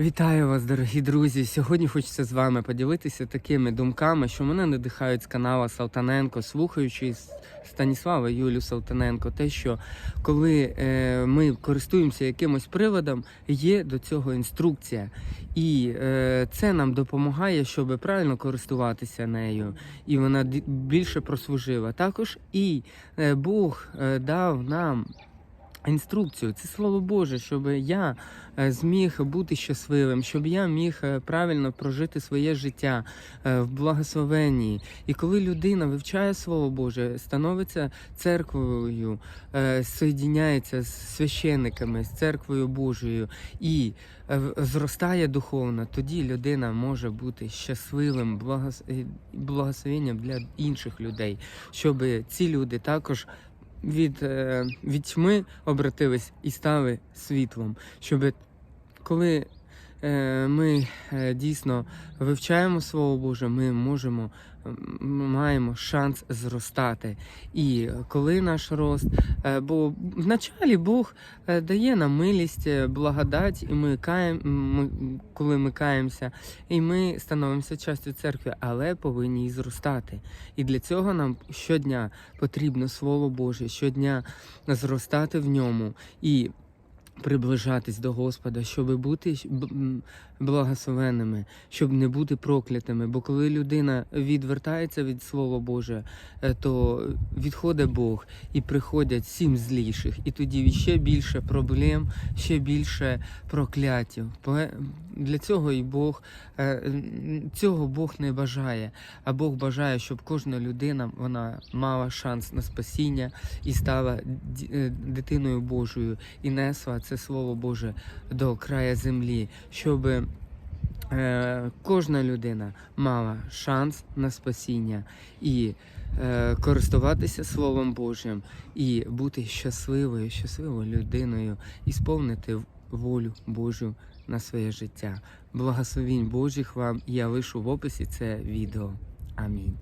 Вітаю вас, дорогі друзі! Сьогодні хочеться з вами поділитися такими думками, що мене надихають з канала Салтаненко, слухаючи Станіслава Юлю Салтаненко, те, що коли е, ми користуємося якимось приводом, є до цього інструкція, і е, це нам допомагає, щоб правильно користуватися нею, і вона більше прослужила. Також і е, Бог е, дав нам. Інструкцію, це слово Боже, щоб я е, зміг бути щасливим, щоб я міг е, правильно прожити своє життя е, в благословенні. І коли людина вивчає Слово Боже, становиться церквою, соєдіняється з священниками, з церквою Божою і зростає духовно, тоді людина може бути щасливим, благос... благословенням для інших людей, щоб ці люди також від, е, від тьми обратились і стали світлом, щоб коли ми е, дійсно вивчаємо Слово Боже, ми можемо маємо шанс зростати. І коли наш рост, е, бо вначалі Бог е, дає нам милість, е, благодать, і ми каєм, ми, коли ми каємося, і ми становимося частю церкви, але повинні і зростати. І для цього нам щодня потрібно Слово Боже, щодня зростати в ньому і приближатись до Господа, щоб бути щ- б- м, благословенними, щоб не бути проклятими. Бо коли людина відвертається від Слова Боже, е, то відходить Бог і приходять сім зліших, і тоді ще більше проблем, ще більше прокляттів. Для цього і Бог е, цього Бог не бажає. А Бог бажає, щоб кожна людина вона мала шанс на спасіння і стала е, дитиною Божою і несла це Слово Боже до края землі, щоб е, кожна людина мала шанс на спасіння і е, користуватися Словом Божим, і бути щасливою, щасливою людиною, і сповнити волю Божу на своє життя. Благословінь Божих вам я лишу в описі це відео. Амінь.